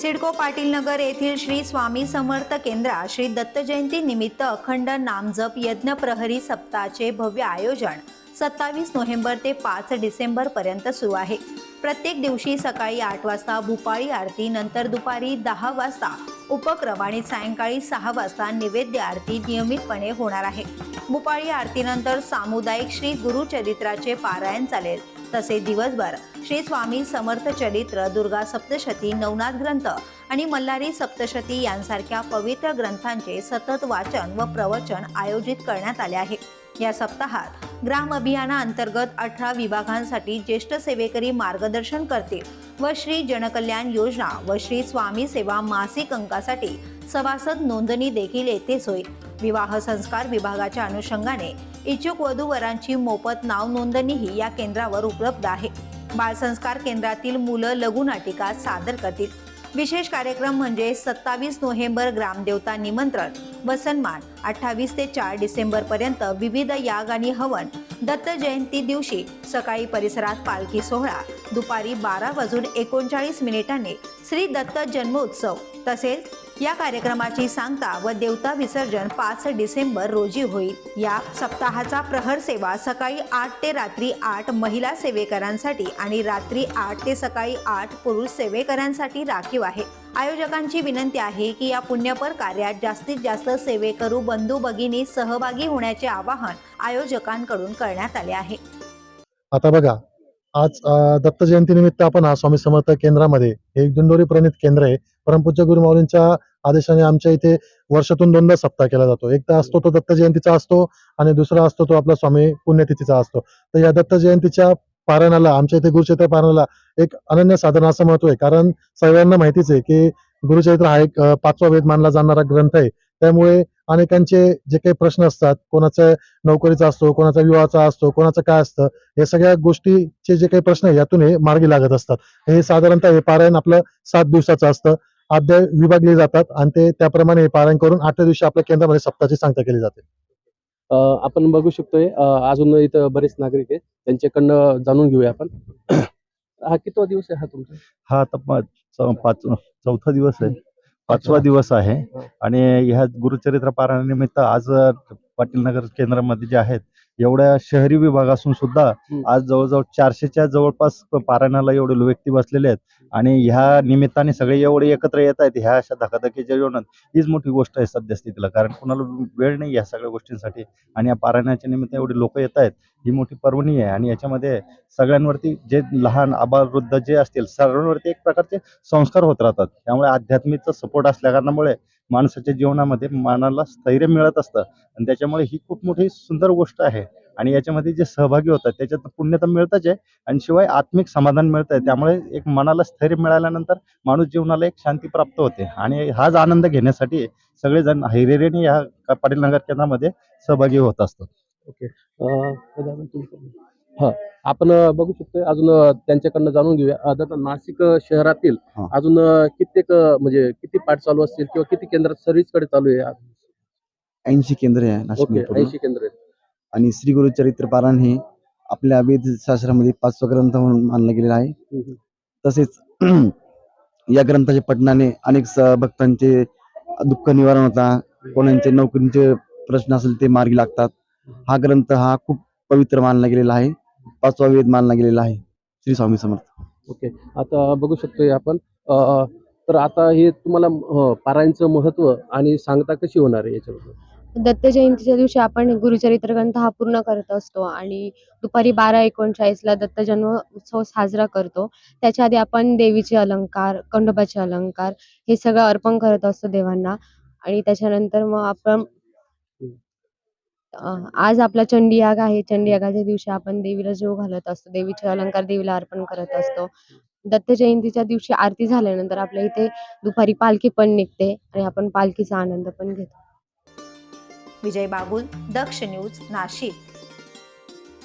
सिडको पाटील नगर येथील श्री स्वामी समर्थ केंद्रात श्री दत्त जयंती निमित्त अखंड नामजप यज्ञ प्रहरी सप्ताहाचे भव्य आयोजन सत्तावीस नोव्हेंबर ते पाच डिसेंबर पर्यंत सुरू आहे. प्रत्येक दिवशी सकाळी आठ वाजता भूपाळी आरती नंतर दुपारी दहा वाजता उपक्रम आणि सायंकाळी सहा वाजता निवेद्य आरती नियमितपणे होणार आहे. भूपाळी आरतीनंतर सामुदायिक श्री गुरुचरित्राचे पारायण चालेल. तसे दिवसभर श्री स्वामी समर्थ चरित्र दुर्गा सप्तशती नवनाथ ग्रंथ आणि मल्हारी सप्तशती यांसारख्या पवित्र ग्रंथांचे सतत वाचन व प्रवचन आयोजित करण्यात आले आहे. या सप्ताहात ग्राम अभियानाअंतर्गत अठरा विभागांसाठी ज्येष्ठ सेवेकरी मार्गदर्शन करतील व श्री जनकल्याण योजना व श्री स्वामी सेवा मासिक अंकासाठी सभासद नोंदणी देखील येथेच होईल विवाह संस्कार विभागाच्या अनुषंगाने इच्छुक वधू वरांची मोफत नाव नोंदणीही या केंद्रावर उपलब्ध आहे. बालसंस्कार केंद्रातील मुलं लघुनाटिका सादर करतील. विशेष कार्यक्रम म्हणजे सत्तावीस नोव्हेंबर ग्रामदेवता निमंत्रण व सन्मान अठ्ठावीस ते चार डिसेंबर पर्यंत विविध याग आणि हवन दत्त जयंती दिवशी सकाळी परिसरात पालखी सोहळा दुपारी बारा वाजून एकोणचाळीस मिनिटांनी श्री दत्त जन्मोत्सव तसेच या कार्यक्रमाची सांगता व देवता विसर्जन पाच डिसेंबर रोजी होईल. या सप्ताहाचा प्रहर सेवा सकाळी आठ ते रात्री आठ महिला सेवेकरांसाठी आणि रात्री आठ ते सकाळी आठ पुरुष सेवेकरांसाठी राखीव आहे. आयोजकांची विनंती आहे की या पुण्यपर कार्यात जास्तीत जास्त सेवेकरू बंधू भगिनी सहभागी होण्याचे आवाहन आयोजकांकडून करण्यात आले आहे. आता बघा आज दत्त दत्त जयंतीनिमित्त आपण हा स्वामी समर्थ केंद्रामध्ये एक दिंडोरी प्रणित केंद्र आहे. परमपूज्य गुरुमाऊलींच्या आदेशाने आमच्या इथे वर्षातून दोनदा सप्ताह केला जातो. एकदा असतो तो दत्त जयंतीचा असतो आणि दुसरा असतो तो आपला स्वामी पुण्यतिथीचा असतो. तर या दत्त जयंतीच्या पारायणाला आमच्या इथे गुरुचरित्र पारायणाला एक अनन्य साधन असं महत्त्व आहे. कारण सर्वांना माहितीच आहे की गुरुचरित्र हा एक पाचवा वेद मानला जाणारा ग्रंथ आहे. त्यामुळे अनेकांचे जे काही प्रश्न असतात कोणाचा नोकरीचा असतो कोणाचा विवाहाचा असतो कोणाचं काय असतं या सगळ्या गोष्टीचे जे काही प्रश्न आहे यातून हे मार्गी लागत असतात. हे साधारणतः हे पारायण आपलं सात दिवसाचं असतं. अध्याय विभागले जातात आणि ते त्याप्रमाणे हे पारायण करून आठव्या दिवशी आपल्या केंद्रामध्ये सप्ताहाची सांगता केली जाते. अ, आपण बघू शकतोय अ, अजून इथं बरेच नागरिक आहेत त्यांच्याकडनं जाणून घेऊया आपण. हा कितवा दिवस आहे हा तुमचा? हा आता पा- चौ- पाच चौथा दिवस आहे. पाचवा. दिवस आहे. आणि ह्या गुरुचरित्र पारायणानिमित्त आज अ, पाटील नगर केंद्रामध्ये जे आहेत एवढ्या शहरी विभाग असून सुद्धा. आज जवळजवळ चारशेच्या जवळपास पारायणाला एवढे व्यक्ती बसलेले आहेत. आणि ह्या निमित्ताने सगळे एवढे एकत्र येत आहेत ह्या अशा धकाधकीच्या जीवनात हीच मोठी गोष्ट आहे सद्यस्थितीला. कारण कुणाला वेळ नाही या सगळ्या गोष्टींसाठी. आणि या पारायणाच्या निमित्त एवढे लोक येत आहेत ही मोठी पर्वणी आहे. आणि याच्यामध्ये सगळ्यांवरती जे लहान आबाल वृद्ध जे असतील सर्वांवरती एक प्रकारचे संस्कार होत राहतात. त्यामुळे आध्यात्मिकचा सपोर्ट असल्या कारणामुळे माणसाच्या जीवनामध्ये मनाला स्थैर्य मिळत असतं. आणि त्याच्यामुळे ही खूप मोठी सुंदर गोष्ट आहे. आणि याच्यामध्ये जे सहभागी होतात त्याच्यात पुण्य तर मिळतच आहे. आणि शिवाय आत्मिक समाधान मिळत आहे त्यामुळे एक मनाला स्थैर्य मिळाल्यानंतर माणूस जीवनाला एक शांती प्राप्त होते. आणि हाच आनंद घेण्यासाठी सगळेजण हैरेरेने या पाटील नगर केंद्रामध्ये सहभागी होत असतात. ओके हा. आपण बघू शकतोय अजून त्यांच्याकडनं जाणून घेऊया. दादा नाशिक शहरातील हा. अजून कित्येक म्हणजे किती पाठ चालू असतील किंवा किती केंद्र सर्व्हिसकडे चालू आहे ऐंशी केंद्र आहे ओके नाशिकमध्ये पूर्ण. ऐंशी केंद्र आहेत. आणि श्री गुरु चरित्र पारायण हे आपल्या वेद शास्त्रामध्ये पाचवा ग्रंथ म्हणून मानला गेलेला आहे. हम्म. तसेच या ग्रंथाच्या पठणाने अनेक स- भक्तांचे दुःख निवारण होता. कोणाचे नोकरीचे प्रश्न असेल ते मार्गी लागतात. हा ग्रंथ हा खूप पवित्र मानला गेलेला आहे. पाचवा वेद मानला गेलेला आहे. श्री स्वामी समर्थ. ओके. आता बघू शकतोय आपण. अ, तर आता हे तुम्हाला अ, पारायणचं महत्त्व आणि सांगता कशी होणार आहे याच्याबद्दल? दत्त जयंतीच्या दिवशी आपण गुरुचरित्र ग्रंथ हा पूर्ण करत असतो आणि दुपारी बारा एकोणचाळीसला दत्त जन्म उत्सव साजरा करतो. त्याच्या आधी आपण देवीचे अलंकार खंडोबाचे अलंकार हे सगळं अर्पण करत असतो देवांना. आणि त्याच्यानंतर मग आपण आज आपला चंडीयाग आहे. चंडीयागाच्या दिवशी आपण देवीला जेव घालत असतो. देवीचे अलंकार देवीला अर्पण करत असतो. दत्त जयंतीच्या दिवशी आरती झाल्यानंतर आपल्या इथे दुपारी पालखी पण निघते आणि आपण पालखीचा आनंद पण घेतो. विजय बागुल दक्ष न्यूज नाशिक.